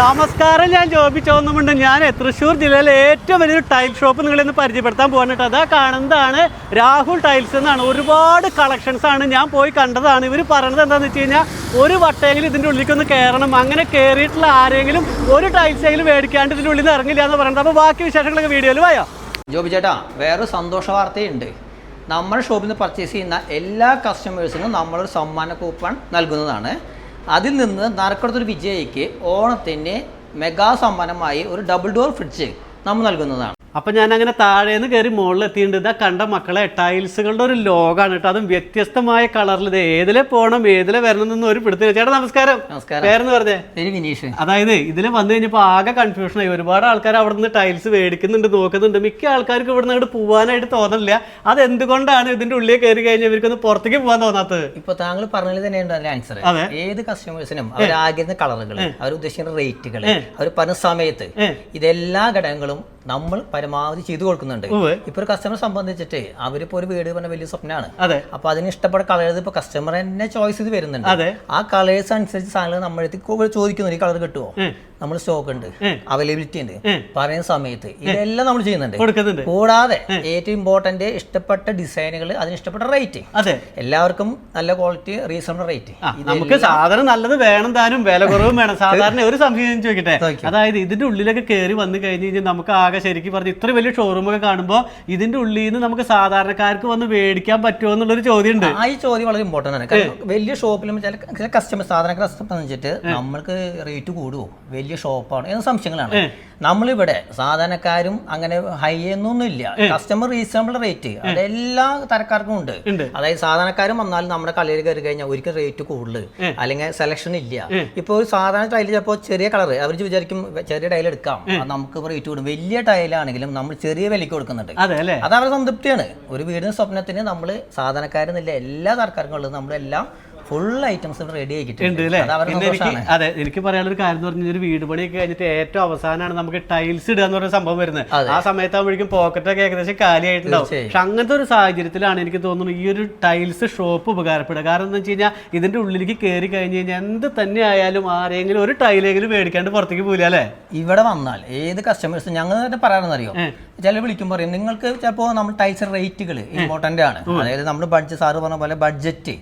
നമസ്കാരം ഞാൻ ജോബി ചോന്നുമുണ്ട് ഞാൻ തൃശ്ശൂർ ജില്ലയിലെ ഏറ്റവും വലിയൊരു ടൈൽ ഷോപ്പ് നിങ്ങളെ ഒന്ന് പരിചയപ്പെടുത്താൻ പോകുന്നത് കേട്ടോ. അതാ കാണുന്നതാണ് രാഹുൽ ടൈൽസ് എന്നാണ്. ഒരുപാട് കളക്ഷൻസ് ആണ് ഞാൻ പോയി കണ്ടതാണ്. ഇവർ പറയുന്നത് എന്താണെന്ന് വെച്ച് കഴിഞ്ഞാൽ ഒരു വട്ടയെങ്കിലും ഇതിന്റെ ഉള്ളിലേക്ക് ഒന്ന് കയറണം അങ്ങനെ കയറിയിട്ടുള്ള ആരെങ്കിലും ഒരു ടൈൽസ് എങ്കിലും മേടിക്കാണ്ട് ഇതിന്റെ ഉള്ളിൽ നിന്ന് ഇറങ്ങില്ല എന്ന് പറയുന്നത്. അപ്പോൾ ബാക്കി വിശേഷങ്ങളൊക്കെ വീഡിയോയിൽ വായോ? ജോബി ചേട്ടാ വേറൊരു സന്തോഷ വാർത്തയുണ്ട്. നമ്മുടെ ഷോപ്പിൽ നിന്ന് പർച്ചേസ് ചെയ്യുന്ന എല്ലാ കസ്റ്റമേഴ്സിനും നമ്മളൊരു സമ്മാന കൂപ്പൺ നൽകുന്നതാണ്. അതിൽ നിന്ന് നറുക്കെടുത്തൊരു വിജയിക്ക് ഓണത്തിന് മെഗാ സമ്മാനമായി ഒരു ഡബിൾ ഡോർ ഫ്രിഡ്ജ് നമ്മൾ നൽകുന്നതാണ്. അപ്പം ഞാൻ അങ്ങനെ താഴേന്ന് കയറി മുകളിൽ എത്തിയിട്ടുണ്ട് ഇതാ കണ്ട മക്കളെ ടൈൽസുകളുടെ ഒരു ലോകാണ് കേട്ടോ. അതും വ്യത്യസ്തമായ കളറിൽ ഇത് ഏതിലെ പോകണം ഏതിലെ വരണം എന്നൊന്നും ഒരു പിടുത്തില്ല ചേട്ടാ നമസ്കാരം. പേരെന്ന് പറഞ്ഞേ? വിനീഷ്. അതായത് ഇതിൽ വന്നു കഴിഞ്ഞപ്പോൾ ആകെ കൺഫ്യൂഷൻ ആയി. ഒരുപാട് ആൾക്കാർ അവിടെ നിന്ന് ടൈൽസ് മേടിക്കുന്നുണ്ട് നോക്കുന്നുണ്ട്. മിക്ക ആൾക്കാർക്ക് ഇവിടെ നിന്ന് അങ്ങോട്ട് പോകാനായിട്ട് തോന്നില്ല അത് എന്തുകൊണ്ടാണ് ഇതിന്റെ ഉള്ളിൽ കയറി കഴിഞ്ഞാൽ ഇവർക്കൊന്ന് പുറത്തേക്ക് പോകാൻ തോന്നാത്തത്? ഇപ്പൊ താങ്കൾ പറഞ്ഞതിൽ തന്നെയുണ്ട് അതിന്റെ ആൻസർ ഏത് കസ്റ്റമേഴ്സിനും അവർ ആഗ്രഹിക്കുന്ന കളറുകൾ അവർ ഉദ്ദേശിക്കുന്ന റേറ്റുകൾ അവർ പറഞ്ഞ സമയത്ത് ഇതെല്ലാ ഘടകങ്ങളും നമ്മൾ പരമാവധി ചെയ്തു കൊടുക്കുന്നുണ്ട്. ഇപ്പൊ ഒരു കസ്റ്റമർ സംബന്ധിച്ചിട്ട് അവരിപ്പോ ഒരു വീട് പറഞ്ഞ വലിയ സ്വപ്നമാണ് അപ്പൊ അതിന് ഇഷ്ടപ്പെട്ട കളേഴ്സ് ഇപ്പൊ കസ്റ്റമർ തന്നെ ചോയ്സ് ചെയ്ത് വരുന്നുണ്ട്. ആ കളേഴ്സ് അനുസരിച്ച് സാധനങ്ങൾ നമ്മളെത്തി ചോദിക്കുന്നു ഈ കളർ കിട്ടുമോ. നമ്മൾ സ്റ്റോക്ക് ഉണ്ട്. അവൈലബിലിറ്റി ഉണ്ട്. പറയുന്ന സമയത്ത് ഇതെല്ലാം നമ്മൾ ചെയ്യുന്നുണ്ട്. കൂടാതെ ഏറ്റവും ഇമ്പോർട്ടന്റ് ഇഷ്ടപ്പെട്ട ഡിസൈനുകൾ അതിന് ഇഷ്ടപ്പെട്ട റേറ്റ് അതെ. എല്ലാവർക്കും നല്ല ക്വാളിറ്റി റീസണബിൾ റേറ്റ് നമുക്ക് സാധനം നല്ലത് വേണം താനും വില കുറവും വേണം. സാധാരണ ഒരു സംശയം ചോദിക്കട്ടെ? അതായത് ഇതിന്റെ ഉള്ളിലൊക്കെ കയറി വന്നു കഴിഞ്ഞ് കഴിഞ്ഞാൽ നമുക്ക് ആകെ ശരിക്കും പറഞ്ഞ് ഇത്ര വലിയ ഷോറൂം ഒക്കെ കാണുമ്പോൾ ഇതിന്റെ ഉള്ളിൽ നിന്ന് നമുക്ക് സാധാരണക്കാർക്ക് വന്ന് മേടിക്കാൻ പറ്റുമോ എന്നുള്ളൊരു ചോദ്യം ഉണ്ട് ആ ഈ ചോദ്യം വളരെ ഇമ്പോർട്ടന്റ് ആണ്. വലിയ ഷോപ്പിലും ചില ചില കസ്റ്റമർ സാധാരണ കസ്റ്റമർ വെച്ചിട്ട് നമ്മൾക്ക് റേറ്റ് കൂടുമോ വലിയ ഷോപ്പാണ്. എന്ന സംശയങ്ങളാണ്. നമ്മളിവിടെ സാധാരണക്കാരും അങ്ങനെ ഹൈ എന്നൊന്നും ഇല്ല. കസ്റ്റമർ റീസണബിൾ റേറ്റ് എല്ലാ തരക്കാർക്കും ഉണ്ട്. അതായത് സാധാരണക്കാരും വന്നാലും നമ്മുടെ കളയിൽ കയറി കഴിഞ്ഞാൽ ഒരിക്കൽ റേറ്റ് കൂടുതൽ. അല്ലെങ്കിൽ സെലക്ഷൻ ഇല്ല. ഇപ്പോൾ ഒരു സാധാരണ ടൈൽ ചിലപ്പോൾ ചെറിയ കളർ അവർ വിചാരിക്കും ചെറിയ ടൈൽ എടുക്കാം. അത് നമുക്ക് റേറ്റ് കൂടും. വലിയ ടൈലാണെങ്കിലും നമ്മൾ ചെറിയ വിലയ്ക്ക് കൊടുക്കുന്നുണ്ട്. അതെ അത് അവരുടെ സംതൃപ്തിയാണ്. ഒരു വീടിന് സ്വപ്നത്തിന് നമ്മൾ സാധാരണക്കാരെന്നില്ല എല്ലാ തരക്കാർക്കും ഉള്ളത് നമ്മളെല്ലാം ഫുൾ ഐറ്റംസ് റെഡി ഉണ്ട് ആക്കിയിട്ടുണ്ട് എനിക്ക് അതെ എനിക്ക് പറയാനുള്ള ഒരു കാര്യം എന്ന് പറഞ്ഞാൽ ഒരു വീട് പണിയൊക്കെ കഴിഞ്ഞിട്ട് ഏറ്റവും അവസാനമാണ് നമുക്ക് ടൈൽസ് ഇടുക എന്ന് പറഞ്ഞ സംഭവം വരുന്നത്. ആ സമയത്താകുമ്പോഴേക്കും പോക്കറ്റൊക്കെ ഏകദേശം കാലിയായിട്ടുണ്ടാവും. പക്ഷെ അങ്ങനത്തെ ഒരു സാഹചര്യത്തിലാണ് എനിക്ക് തോന്നുന്നു ഈ ഒരു ടൈൽസ് ഷോപ്പ് ഉപകാരപ്പെടുക. കാരണം എന്താ വെച്ച് കഴിഞ്ഞാൽ ഇതിന്റെ ഉള്ളിലേക്ക് കയറി കഴിഞ്ഞ് കഴിഞ്ഞാൽ എന്ത് തന്നെ ആയാലും ആരെങ്കിലും ഒരു ടൈലെങ്കിലും മേടിക്കാണ്ട് പുറത്തേക്ക് പോകില്ല അല്ലേ? ഇവിടെ വന്നാൽ ഏത് കസ്റ്റമേഴ്സ് ഞങ്ങൾ തന്നെ പറയാനെന്നറിയോ ചില വിളിക്കുമ്പോൾ പറയും നിങ്ങൾക്ക് ചിലപ്പോൾ നമ്മൾ ടൈൽസ് റേറ്റുകൾ ഇമ്പോർട്ടന്റ് ആണ്. അതായത് നമ്മൾ ബഡ്ജറ്റ് സാറ് പറഞ്ഞ പോലെ ബഡ്ജറ്റ്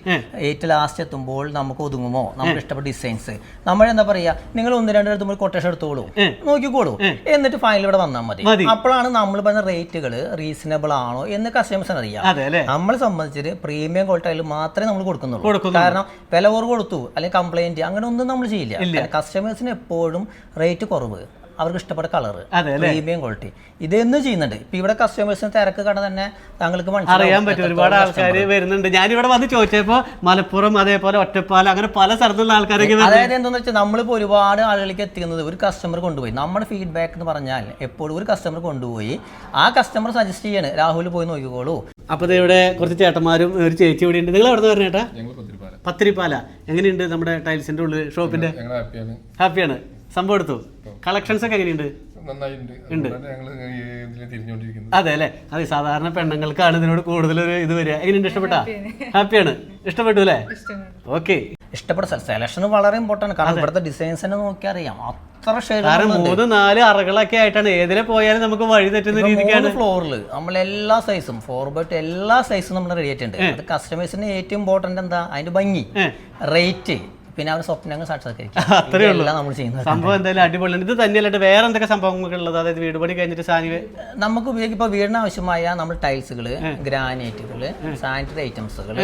ഏറ്റവും ലാസ്റ്റ് എത്തുമ്പോൾ നമുക്ക് ഒതുങ്ങുമോ? നമുക്ക് ഇഷ്ടപ്പെട്ട ഡിസൈൻസ് നമ്മൾ എന്താ പറയാ? നിങ്ങൾ ഒന്ന് രണ്ട് എടുത്തുമ്പോൾ കൊട്ടേഷൻ എടുത്തോളൂ. നോക്കിക്കോളൂ. എന്നിട്ട് ഫൈനൽ ഇവിടെ വന്നാൽ മതി. അപ്പോഴാണ് നമ്മൾ പറഞ്ഞ റേറ്റുകൾ റീസണബിൾ ആണോ എന്ന് കസ്റ്റമേഴ്സിന് അറിയാം. നമ്മളെ സംബന്ധിച്ചിട്ട് പ്രീമിയം ക്വാളിറ്റി ആയാലും മാത്രമേ നമ്മൾ കൊടുക്കുന്നുള്ളൂ. കൊടുക്കുന്നുള്ളൂ. കാരണം വില കുറവ് കൊടുത്തു അല്ലെങ്കിൽ കംപ്ലൈന്റ് അങ്ങനെ ഒന്നും നമ്മൾ ചെയ്യില്ല. കസ്റ്റമേഴ്സിന് എപ്പോഴും റേറ്റ് കുറവ്. അവർക്ക് ഇഷ്ടപ്പെട്ട കളർ പ്രീമിയം ക്വാളിറ്റി ഇതെന്ന് ചെയ്യുന്നുണ്ട്. ഇപ്പൊ ഇവിടെ കസ്റ്റമേഴ്സിന് തിരക്ക് കട തന്നെ താങ്കൾക്ക് അറിയാൻ പറ്റും. ഒരുപാട് ആൾക്കാർ വരുന്നുണ്ട്. ഞാനിവിടെ വന്ന് ചോദിച്ചപ്പോൾ മലപ്പുറം അതേപോലെ ഒറ്റപ്പാലം അങ്ങനെ പല സ്ഥലത്തുള്ള ആൾക്കാരൊക്കെ. അതായത് എന്താണെന്ന് വെച്ചാൽ നമ്മളിപ്പോൾ ഒരുപാട് ആളുകളിലേക്ക് എത്തിക്കുന്നത് ഒരു കസ്റ്റമർ കൊണ്ടുപോയി. നമ്മുടെ ഫീഡ്ബാക്ക് എന്ന് പറഞ്ഞാൽ എപ്പോഴും ഒരു കസ്റ്റമർ കൊണ്ടുപോയി. ആ കസ്റ്റമർ സജസ്റ്റ് ചെയ്യാണ് രാഹുൽ പോയി നോക്കിക്കോളൂ. അപ്പൊ ദേ ഇവിടെ കുറച്ച് ചേട്ടന്മാരും ഒരു ചേച്ചി ഇവിടെ ഉണ്ട്. നിങ്ങൾ എവിടെ നിന്ന് പറഞ്ഞേട്ടാ ഞങ്ങൾ പത്തിരിപ്പാല. എങ്ങനെയുണ്ട് നമ്മുടെ ടൈൽസിന്റെ ഉള്ളിൽ ഷോപ്പിന്റെ ഹാപ്പിയാണ് സംഭവം എടുത്തു? കളക്ഷൻസ് ഒക്കെ എങ്ങനെയുണ്ട്? തിരിഞ്ഞുകൊണ്ടിരിക്കുന്നത് അതെ അല്ലേ? അതെ സാധാരണ പെണ്ണുങ്ങൾക്കാണ് ഇതിനോട് കൂടുതൽ ഒരു ഇത് വരിക. എങ്ങനെയുണ്ട്? ഇഷ്ടപ്പെട്ടാ? ഹാപ്പിയാണ് ഇഷ്ടപ്പെട്ടു അല്ലേ? ഓക്കെ ഇഷ്ടപ്പെട്ട. സെലക്ഷൻ വളരെ ഇമ്പോർട്ടന്റ് കാരണം ഇവിടുത്തെ ഡിസൈൻസ് തന്നെ നോക്കി അറിയാം. അത്ര കാരണം മൂന്ന് നാല് അറകളൊക്കെ ആയിട്ടാണ്. ഏതിലെ പോയാലും നമുക്ക് വഴി തെറ്റുന്ന രീതിക്കാണ്. ഫ്ലോറിൽ നമ്മൾ എല്ലാ സൈസും ഫോർ ബട്ട് എല്ലാ സൈസും നമ്മൾ റെഡി ആയിട്ടുണ്ട്. അത് കസ്റ്റമേഴ്സിന് ഏറ്റവും ഇമ്പോർട്ടന്റ് എന്താ? അതിന്റെ ഭംഗി. റേറ്റ് പിന്നെ അവരുടെ സ്വപ്നങ്ങൾ സാക്ഷാത്കരിക്കും. അത്രേ ഉള്ളൂ. ഇതെല്ലാം നമ്മൾ ചെയ്യുന്നത് സംഭവം എന്തായാലും അടിപൊളിയാണ് ഇത് തന്നെയല്ലാണ്ട് വേറെ എന്തൊക്കെ സംഭവങ്ങളൊക്കെ ഉള്ളത് അതായത് വീട് പണി കഴിഞ്ഞിട്ട് സാനി നമുക്ക് ഉപയോഗിക്കും ഇപ്പോൾ വീടിന് ആവശ്യമായ നമ്മൾ ടൈൽസുകൾ ഗ്രാനൈറ്റുകൾ സാനിറ്ററി ഐറ്റംസുകൾ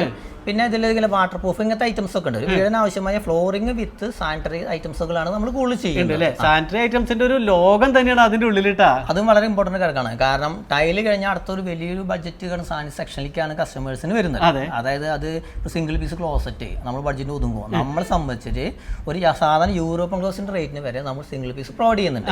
പിന്നെ ഇതിൽ ഇങ്ങനെ വാട്ടർ പ്രൂഫ് ഇങ്ങനത്തെ ഐറ്റംസ് ഒക്കെ ഉണ്ട്. വീടിന് ആവശ്യമായ ഫ്ലോറിംഗ് വിത്ത് സാനിറ്ററി ഐറ്റംസുകളാണ് നമ്മൾ കൂടുതൽ ചെയ്യുന്നത്. സാനിറ്ററി ഐറ്റംസിന്റെ ഒരു ലോകം തന്നെയാണ് അതിന്റെ ഉള്ളിലിട്ടാ. അതും വളരെ ഇമ്പോർട്ടന്റ് കാര്യമാണ് കാരണം ടൈൽ കഴിഞ്ഞാൽ അടുത്തൊരു വലിയൊരു ബഡ്ജറ്റ് സാനിറ്ററി സെക്ഷനിലേക്കാണ് കസ്റ്റമേഴ്സിന് വരുന്നത്. അതായത് അത് സിംഗിൾ പീസ് ക്ലോസറ്റ് നമ്മൾ ബഡ്ജറ്റ് ഒതുങ്ങുമ്പോൾ നമ്മൾ സംബന്ധിച്ചിട്ട് ഒരു സാധാരണ യൂറോപ്യൻ ക്ലോസിന്റെ റേറ്റിന് വരെ നമ്മൾ സിംഗിൾ പീസ് പ്രൊവൈഡ് ചെയ്യുന്നുണ്ട്.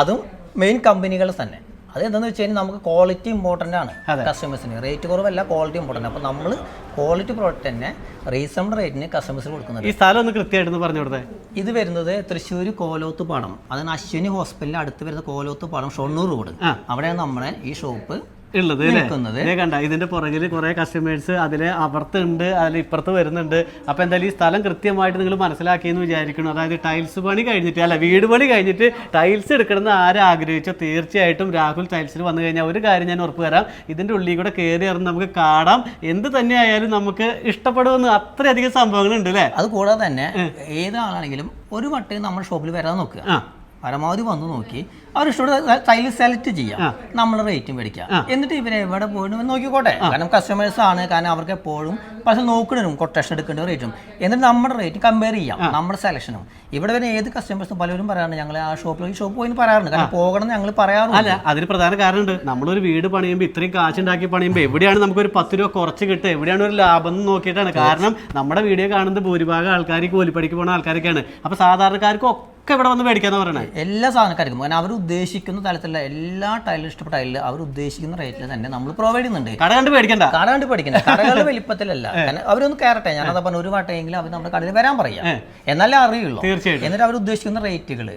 അതും മെയിൻ കമ്പനികൾ തന്നെ. അത് എന്താണെന്ന് വെച്ച് കഴിഞ്ഞാൽ നമുക്ക് ക്വാളിറ്റി ഇമ്പോർട്ടന്റ് ആണ്. കസ്റ്റമേഴ്സിന് റേറ്റ് കുറവല്ല ക്വാളിറ്റി ഇമ്പോർട്ടന്റ് അപ്പോൾ നമ്മൾ ക്വാളിറ്റി പ്രോഡക്റ്റ് തന്നെ റീസണബിൾ റേറ്റിന് കസ്റ്റമേഴ്സിന് കൊടുക്കുന്നത് ഈ സ്ഥലം ഒന്ന് കൃത്യമായിട്ട് പറഞ്ഞു കൊടുത്തേ. ഇത് വരുന്നത് തൃശ്ശൂർ കോലോത്ത് പാടം അതാണ് അശ്വിനി ഹോസ്പിറ്റലിന് അടുത്ത് വരുന്ന കോലോത്ത് പാടം ഷൊണ്ണൂർ റോഡ് അവിടെയാണ് നമ്മുടെ ഈ ഷോപ്പ് ഉള്ളത് അല്ലേ. കണ്ട ഇതിന്റെ പുറകിൽ കുറെ കസ്റ്റമേഴ്സ് അതിലെ അപ്പുറത്തുണ്ട് അതിൽ ഇപ്പുറത്ത് വരുന്നുണ്ട്. അപ്പൊ എന്തായാലും ഈ സ്ഥലം കൃത്യമായിട്ട് നിങ്ങൾ മനസ്സിലാക്കി എന്ന് വിചാരിക്കണം അതായത് ടൈൽസ് പണി കഴിഞ്ഞിട്ട് അല്ല വീട് പണി കഴിഞ്ഞിട്ട് ടൈൽസ് എടുക്കണമെന്ന് ആരാഗ്രഹിച്ചോ തീർച്ചയായിട്ടും രാഹുൽ ടൈൽസിൽ വന്നു കഴിഞ്ഞാൽ ഒരു കാര്യം ഞാൻ ഉറപ്പ് തരാം. ഇതിന്റെ ഉള്ളിൽ കൂടെ കയറി ഇറങ്ങി നമുക്ക് കാണാം. എന്ത് തന്നെ ആയാലും നമുക്ക് ഇഷ്ടപ്പെടുമെന്ന് അത്രയധികം സംഭവങ്ങൾ ഉണ്ട് അല്ലേ? അത് കൂടാതെ തന്നെ ഏതാളാണെങ്കിലും ഒരു വട്ടം നമ്മൾ ഷോപ്പിൽ വരാൻ നോക്കുക. ആ. പരമാവധി വന്നു നോക്കി. അവർ ഇഷ്ടപ്പെട്ട സെലക്ട് ചെയ്യാം. നമ്മൾ റേറ്റ് മേടിക്കാം. എന്നിട്ട് ഇവരെ എവിടെ പോയിട്ട് നോക്കിക്കോട്ടെ. കാരണം കസ്റ്റമേഴ്സ് ആണ്. കാരണം അവർക്ക് എപ്പോഴും പക്ഷെ നോക്കണതും കൊട്ടേഷൻ എടുക്കേണ്ട റേറ്റും എന്നിട്ട് നമ്മുടെ റേറ്റ് കമ്പയർ ചെയ്യാം. നമ്മുടെ സെലക്ഷനും ഇവിടെ വരെ ഏത് കസ്റ്റമേഴ്സും പലരും പറയാറുണ്ട്. ഞങ്ങൾ ആ ഷോപ്പിൽ ഈ ഷോപ്പ് പോയി പറയാറുണ്ട്. കാരണം പോകണം ഞങ്ങൾ പറയാറുണ്ട്. അല്ല അതിന് പ്രധാന കാരണമുണ്ട്. നമ്മളൊരു വീട് പണിയുമ്പോൾ ഇത്രയും കാശുണ്ടാക്കി പണിയുമ്പോൾ എവിടെയാണ് നമുക്ക് ഒരു പത്ത് രൂപ കുറച്ച് കിട്ടുക? എവിടെയാണ് ഒരു ലാഭം എന്ന് നോക്കിയിട്ടാണ്. കാരണം നമ്മുടെ വീഡിയോ കാണുന്നത് ഭൂരിഭാഗം ആൾക്കാർ കൂലിപ്പടിക്ക് പോകുന്ന ആൾക്കാരൊക്കെയാണ്. അപ്പൊ സാധാരണക്കാർക്കും ഒക്കെ ഇവിടെ വന്ന് മേടിക്കാന്ന് പറയണേ. എല്ലാ സാധനക്കാർക്കും. കാരണം അവർ ഉദ്ദേശിക്കുന്ന തലത്തിലുള്ള എല്ലാ ടൈലും ഇഷ്ടപ്പെട്ട ടൈലിൽ അവർ ഉദ്ദേശിക്കുന്ന റേറ്റിൽ തന്നെ നമ്മൾ പ്രൊവൈഡ് ചെയ്യുന്നുണ്ട്. കട കണ്ട് പേടിക്കണ്ട കട കണ്ട് പഠിക്കണ്ട കടകളുടെ വലിപ്പത്തിലല്ല. അവരൊന്ന് കയറട്ടെ ഞാനത് പറഞ്ഞ ഒരു വട്ടമെങ്കിലും അവർ നമ്മുടെ കടയിൽ വരാൻ പറയാം. എന്നാലേ അറിയുള്ളൂ. തീർച്ചയായിട്ടും. എന്നിട്ട് അവർ ഉദ്ദേശിക്കുന്ന റേറ്റുകൾ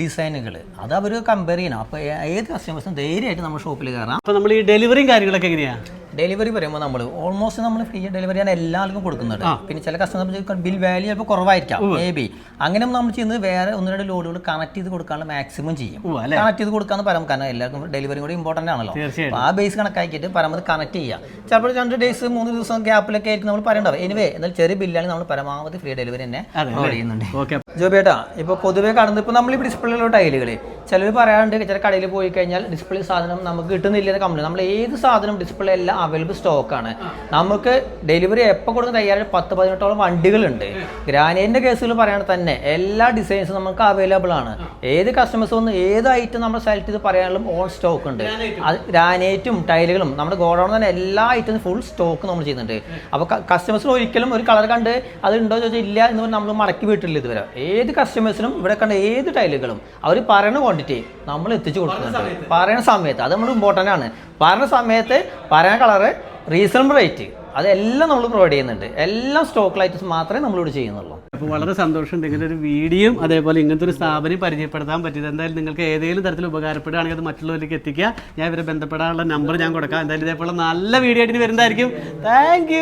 ഡിസൈനുകൾ അത് അവർ കമ്പയർ ചെയ്യണം. അപ്പോൾ ഏത് കസ്റ്റമേഴ്സും ധൈര്യമായിട്ട് നമ്മുടെ ഷോപ്പിൽ കയറാം അപ്പൊ നമ്മൾ ഈ ഡെലിവറിയും കാര്യങ്ങളൊക്കെ എങ്ങനെയാ? ഡെലിവറി പറയുമ്പോൾ നമ്മൾ ഓൾമോസ്റ്റ് നമ്മൾ ഫ്രീ ഡെലിവറി ആണ് എല്ലാവർക്കും കൊടുക്കുന്നുണ്ട് പിന്നെ ചില കസ്റ്റമർ ബിൽ വാല്യൂ ചിലപ്പോൾ കുറവായിരിക്കാം. മേ ബി അങ്ങനെ നമ്മൾ ചെയ്യുന്നത് വേറെ ഒന്ന് രണ്ട് ലോഡുകൾ കണക്ട് ചെയ്ത് കൊടുക്കാനുള്ള മാക്സിമം ചെയ്യും. കണക്ട് ചെയ്ത് കൊടുക്കാന്ന് പറയാം കാരണം എല്ലാവർക്കും ഡെലിവറി കൂടി ഇമ്പോർട്ടന്റ് ആണല്ലോ. ആ ബേസ് കണക്കാക്കിയിട്ട് പരമാവധി കണക്ട് ചെയ്യാം. ചിലപ്പോൾ രണ്ട് ഡേയ്സ് മൂന്ന് ദിവസം ഗ്യാപ്പിലൊക്കെ ആയിരിക്കും നമ്മൾ പറയണ്ടാവും എനിവേ എന്നാൽ ചെറിയ ബില്ലാണ് നമ്മൾ പരമാവധി ഫ്രീ ഡെലിവറി തന്നെ ചെയ്യുന്നുണ്ട് ഓക്കെ ജോബേട്ടാ ഇപ്പോൾ പൊതുവേ കടന്ന് ഇപ്പോൾ നമ്മൾ ഡിസ്പ്ലേ ഡിസ്പ്ലേയിലുള്ള ടൈലുകൾ ചിലർ പറയാറുണ്ട് ചില കടയിൽ പോയി കഴിഞ്ഞാൽ ഡിസ്പ്ലേ സാധനം നമുക്ക് കിട്ടുന്നില്ല എന്ന് കമ്പനി നമ്മൾ ഏത് സാധനം ഡിസ്പ്ലേ എല്ലാം അവൈലബിൾ സ്റ്റോക്കാണ് നമുക്ക് ഡെലിവറി എപ്പോൾ കൊടുക്കുന്ന തയ്യാറായ പത്ത് പതിനെട്ടോളം വണ്ടികളുണ്ട്. ഗ്രാനൈറ്റിന്റെ കേസുകൾ പറയുകയാണെങ്കിൽ തന്നെ എല്ലാ ഡിസൈൻസും നമുക്ക് അവൈലബിൾ ആണ്. ഏത് കസ്റ്റമേഴ്സ് വന്ന് ഏത് ഐറ്റം നമ്മൾ സെലക്ട് ചെയ്ത് പറയാനുള്ള ഓൺ സ്റ്റോക്ക് ഉണ്ട്. അത് ഗ്രാനൈറ്റും ടൈലുകളും നമ്മുടെ ഗോഡൗൺ തന്നെ എല്ലാ ഐറ്റം ഫുൾ സ്റ്റോക്ക് നമ്മൾ ചെയ്യുന്നുണ്ട്. അപ്പോൾ കസ്റ്റമേഴ്സിന് ഒരിക്കലും ഒരു കളർ കണ്ട് അത് ഉണ്ടോ ചോദിച്ചാൽ ഇല്ല എന്ന് പറഞ്ഞ് നമ്മൾ മടക്കി വീട്ടില്ല ഇതുവരെ. ഏത് കസ്റ്റമേഴ്സിനും ഇവിടെ കണ്ട ഏത് ടൈലുകളും അവർ പറയുന്ന ക്വാണ്ടിറ്റി നമ്മൾ എത്തിച്ചു കൊടുക്കുന്നുണ്ട്. പറയുന്ന സമയത്ത്. അത് നമ്മൾ ഇമ്പോർട്ടന്റ് ആണ്. പറയുന്ന സമയത്ത് പറയുന്ന കളറ് റീസണബിൾ റേറ്റ് അതെല്ലാം നമ്മൾ പ്രൊവൈഡ് ചെയ്യുന്നുണ്ട്. എല്ലാം സ്റ്റോക്ക് ലൈറ്റ്സ് മാത്രമേ നമ്മളിവിടെ ചെയ്യുന്നുള്ളൂ. അപ്പോൾ വളരെ സന്തോഷമുണ്ട്. ഇങ്ങനെ ഒരു വീഡിയോയും അതേപോലെ ഇങ്ങനത്തെ ഒരു സ്ഥാപനം പരിചയപ്പെടുത്താൻ പറ്റിയത്. എന്തായാലും നിങ്ങൾക്ക് ഏതെങ്കിലും തരത്തിൽ ഉപകാരപ്പെടുകയാണെങ്കിൽ അത് മറ്റുള്ളവരിലേക്ക് എത്തിക്കുക. ഞാൻ ഇവരെ ബന്ധപ്പെടാനുള്ള നമ്പർ ഞാൻ കൊടുക്കാം. എന്തായാലും ഇതേപോലെ നല്ല വീഡിയോ ആയിട്ട് വരുന്നതായിരിക്കും. താങ്ക്